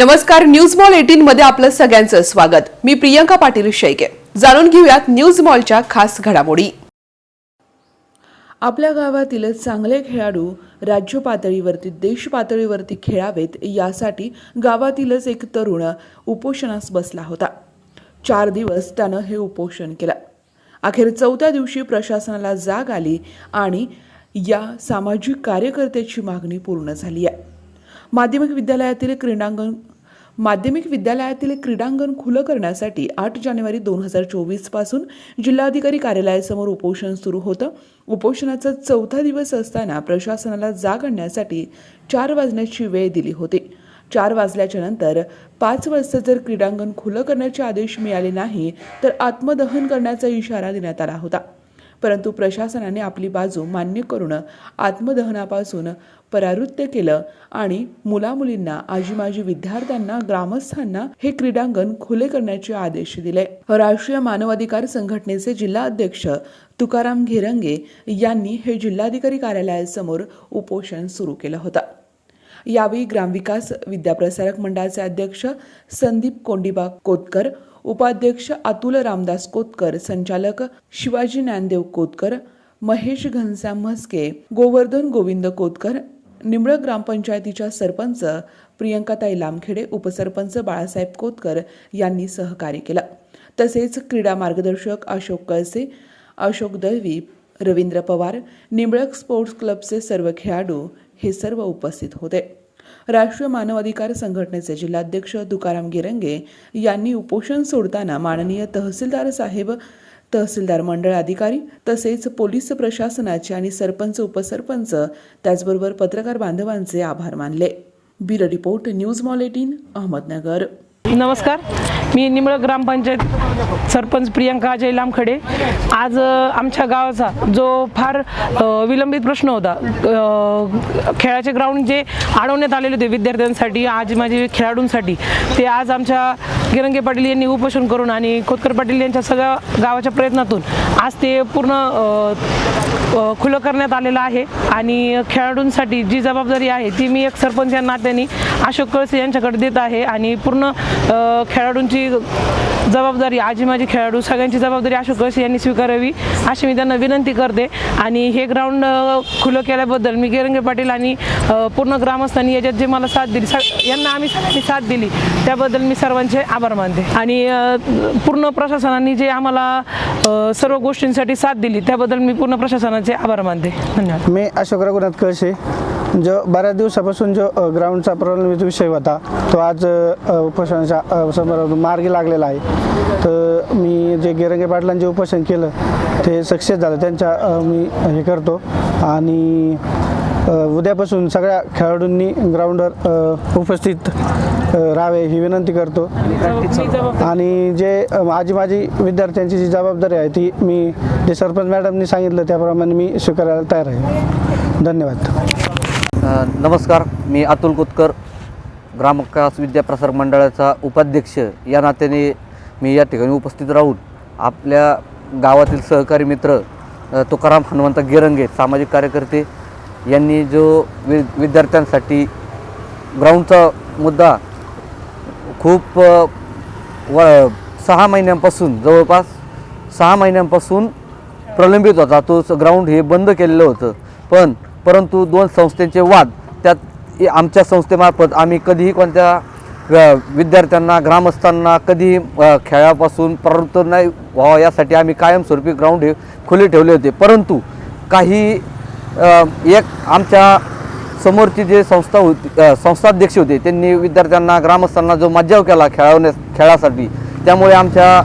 नमस्कार news mall eighteen मध्ये आपलं सगळ्यांचं स्वागत. मी प्रियंका पाटील शेळके. जाणून घेऊयात न्यूज मॉलच्या खास घडामोडी. आपल्या गावातील चांगले खेळाडू राज्य पातळीवरती देश पातळीवरती खेळावेत यासाठी गावातीलच एक तरुण उपोषणास बसला होता. चार दिवस त्यानं हे उपोषण केलं. अखेर चौथ्या दिवशी प्रशासनाला जाग आली आणि या सामाजिक कार्यकर्त्याची मागणी पूर्ण झाली आहे. माध्यमिक विद्यालयातील क्रीडांगण माध्यमिक विद्यालयातील क्रीडांगण खुलं करण्यासाठी आठ जानेवारी दोन हजार चोवीसपासून जिल्हाधिकारी कार्यालयासमोर उपोषण सुरू होतं. उपोषणाचा चौथा दिवस असताना प्रशासनाला जाग आणण्यासाठी चार वाजण्याची वेळ दिली होती. चार वाजल्याच्या नंतर पाच वाजता जर क्रीडांगण खुलं करण्याचे आदेश मिळाले नाही तर आत्मदहन करण्याचा इशारा देण्यात आला होता. परंतु प्रशासनाने आपली बाजू मान्य करून आत्मदहनापासून परावृत्त केलं आणि मुलामुलींना आजीमाजी विद्यार्थ्यांना ग्रामस्थांना हे क्रीडांगण खुले करण्याचे आदेश दिले. राष्ट्रीय मानवाधिकार संघटनेचे जिल्हा अध्यक्ष तुकाराम घेरंगे यांनी हे जिल्हाधिकारी कार्यालयासमोर उपोषण सुरू केलं होतं. यावेळी ग्रामविकास विद्याप्रसारक मंडळाचे अध्यक्ष संदीप कोंडिबा कोतकर उपाध्यक्ष अतुल रामदास कोतकर संचालक शिवाजी ज्ञानदेव कोतकर महेश घनश्याम म्हस्के गोवर्धन गोविंद कोतकर निंबळ ग्रामपंचायतीच्या सरपंच प्रियंकाताई लामखेडे उपसरपंच बाळासाहेब कोतकर यांनी सहकार्य केलं. तसेच क्रीडा मार्गदर्शक अशोक कळसे अशोक दळवी रवींद्र पवार निंबळक स्पोर्ट्स क्लबचे सर्व खेळाडू हे सर्व उपस्थित होते. राष्ट्रीय मानवाधिकार संघटनेचे जिल्हाध्यक्ष तुकाराम गिरंगे यांनी उपोषण सोडताना माननीय तहसीलदार साहेब तहसीलदार मंडळ अधिकारी तसेच पोलीस प्रशासनाचे आणि सरपंच उपसरपंच त्याचबरोबर पत्रकार बांधवांचे आभार मानले. Bureau report news mall eighteen Ahmednagar. नमस्कार. मी निमळ ग्रामपंचायत सरपंच प्रियंका अजय लामखडे. आज आमच्या गावाचा जो फार विलंबित प्रश्न होता खेळाचे ग्राउंड जे अडवण्यात आलेले होते विद्यार्थ्यांसाठी आज माझे खेळाडूंसाठी ते आज आमच्या गिरंगे पाटील यांनी उपोषण करून आणि खोतकर पाटील यांच्या सगळ्या गावाच्या प्रयत्नातून आज ते पूर्ण खुलं करण्यात आलेलं आहे. आणि खेळाडूंसाठी जी जबाबदारी आहे ती मी एक सरपंच या नात्याने अशोक कळसे यांच्याकडे देत आहे. आणि पूर्ण खेळाडूंची जबाबदारी आजी माझी खेळाडू सगळ्यांची जबाबदारी अशोक कळसे यांनी स्वीकारावी अशी मी त्यांना विनंती करते. आणि हे ग्राउंड खुलं केल्याबद्दल मी गेरंगे पाटील आणि पूर्ण ग्रामस्थांनी याच्यात जे मला साथ दिली यांना आम्ही सगळ्यांनी साथ दिली त्याबद्दल मी सर्वांचे आभार मानते. आणि पूर्ण प्रशासनाने जे आम्हाला सर्व गोष्टींसाठी साथ दिली त्याबद्दल मी पूर्ण प्रशासनाचे आभार मानते. धन्यवाद. मी अशोक रघुनाथ कळशे जो बऱ्याच दिवसापासून जो ग्राउंडचा प्रलंबित विषय होता तो आज उपोषणाच्या समोर मार्गी लागलेला आहे. तर मी जे गिरंगे पाटलांचे उपोषण केलं ते सक्सेस झालं. त्यांच्या मी हे करतो. आणि उद्यापासून सगळ्या खेळाडूंनी ग्राउंडवर उपस्थित राहावे ही विनंती करतो. आणि जे माझी माझी विद्यार्थ्यांची जी जबाबदारी आहे ती मी जे सरपंच मॅडमनी सांगितलं त्याप्रमाणे मी स्वीकारायला तयार आहे. धन्यवाद. नमस्कार मी अतुल कुतकर ग्रामविकास विद्याप्रसारक मंडळाचा उपाध्यक्ष. या नात्याने मी या ठिकाणी उपस्थित राहून आपल्या गावातील सहकारी मित्र तुकाराम हनुमंत गिरंगे सामाजिक कार्यकर्ते यांनी जो वि विद्यार्थ्यांसाठी ग्राउंडचा मुद्दा खूप व सहा महिन्यांपासून जवळपास सहा महिन्यांपासून प्रलंबित होता. तो स- ग्राउंड हे बंद केलेलं होतं. पण परंतु दोन संस्थेचे वाद त्यात आमच्या संस्थेमार्फत आम्ही कधीही कोणत्या विद्यार्थ्यांना ग्रामस्थांना कधीही खेळापासून प्रवृत्त नाही व्हावं यासाठी आम्ही कायमस्वरूपी ग्राउंड हे खुले ठेवले होते. परंतु काही एक आमच्या समोरची जे संस्था होती संस्थाध्यक्ष होते त्यांनी विद्यार्थ्यांना ग्रामस्थांना जो मज्जाव केला खेळवण्या खेळासाठी त्यामुळे आमच्या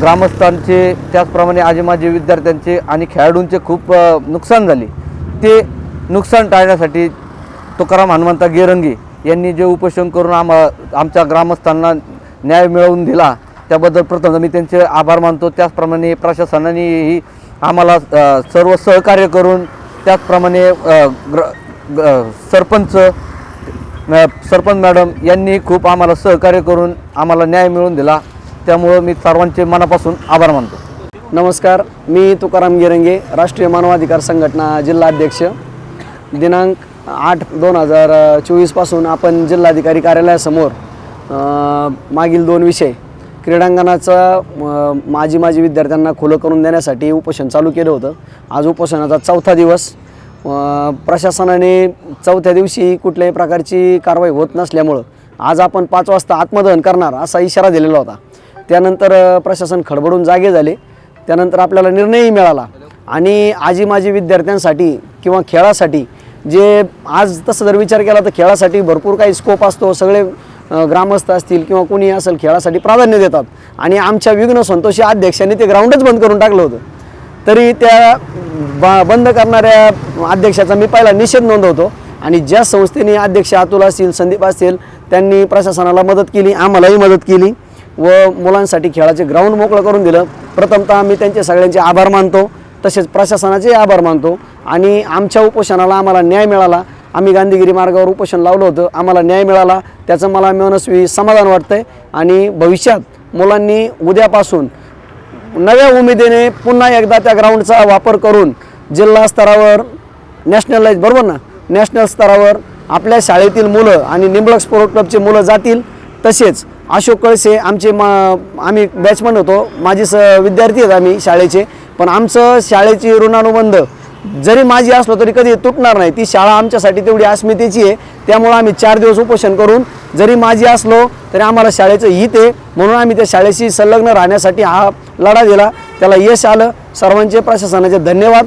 ग्रामस्थांचे त्याचप्रमाणे आजीमाजी विद्यार्थ्यांचे आणि खेळाडूंचे खूप नुकसान झाले. ते नुकसान टाळण्यासाठी तुकाराम हनुमंता गेरंगे यांनी जे उपोषण करून आम आमच्या ग्रामस्थांना न्याय मिळवून दिला त्याबद्दल प्रथम मी त्यांचे आभार मानतो. त्याचप्रमाणे प्रशासनानेही आम्हाला सर्व सहकार्य करून त्याचप्रमाणे ग्र सरपंच सरपंच मॅडम यांनी खूप आम्हाला सहकार्य करून आम्हाला न्याय मिळवून दिला. त्यामुळं मी सर्वांचे मनापासून आभार मानतो. नमस्कार मी तुकाराम गिरंगे राष्ट्रीय मानवाधिकार संघटना जिल्हाध्यक्ष दिनांक आठ दोन हजार चोवीसपासून आपण जिल्हाधिकारी कार्यालयासमोर मागील दोन विषय क्रीडांगणाचा माजी माजी विद्यार्थ्यांना खुलं करून देण्यासाठी उपोषण चालू केलं होतं. आज उपोषणाचा चौथा दिवस प्रशासनाने चौथ्या दिवशी कुठल्याही प्रकारची कारवाई होत नसल्यामुळं आज आपण पाच वाजता आत्मदहन करणार असा इशारा दिलेला होता. त्यानंतर प्रशासन खडबडून जागे झाले. त्यानंतर आपल्याला निर्णयही मिळाला. आणि आजी माजी विद्यार्थ्यांसाठी किंवा खेळासाठी जे आज तसं जर विचार केला तर खेळासाठी भरपूर काही स्कोप असतो. सगळे ग्रामस्थ असतील किंवा कोणी असेल खेळासाठी प्राधान्य देतात. आणि आमच्या विघ्न संतोषी अध्यक्षांनी ते ग्राउंडच बंद करून टाकलं होतं. तरी त्या बा बंद करणाऱ्या अध्यक्षाचा मी पहिला निषेध नोंदवतो. आणि ज्या संस्थेने अध्यक्ष अतुल असतील संदीप असतील त्यांनी प्रशासनाला मदत केली आम्हालाही मदत केली व मुलांसाठी खेळाचे ग्राउंड मोकळं करून दिलं. प्रथमतः आम्ही त्यांचे सगळ्यांचे आभार मानतो तसेच प्रशासनाचे आभार मानतो आणि आमच्या उपोषणाला आम्हाला न्याय मिळाला. आम्ही गांधीगिरी मार्गावर उपोषण लावलं होतं आम्हाला न्याय मिळाला. त्याचं मला मनस्वी समाधान वाटतं आहे आणि भविष्यात मुलांनी उद्यापासून नव्या उमेदीने पुन्हा एकदा त्या ग्राउंडचा वापर करून जिल्हा स्तरावर नॅशनलाईज बरोबर ना? नॅशनल स्तरावर आपल्या शाळेतील मुलं आणि निंबळक स्पोर्ट क्लबचे मुलं जातील. तसेच अशोक कळसे आमचे मा आम्ही बॅचमन होतो. माझे स विद्यार्थी आहेत आम्ही शाळेचे. पण आमचं शाळेची ऋणानुबंध जरी माझी असलो तरी कधी तुटणार नाही. ती शाळा आमच्यासाठी तेवढी अस्मितेची आहे. त्यामुळं आम्ही चार दिवस उपोषण करून जरी माझी असलो तरी आम्हाला शाळेचं हित आहे. म्हणून आम्ही त्या शाळेशी संलग्न राहण्यासाठी हा लढा दिला. त्याला यश आलं. सर्वांचे प्रशासनाचे धन्यवाद.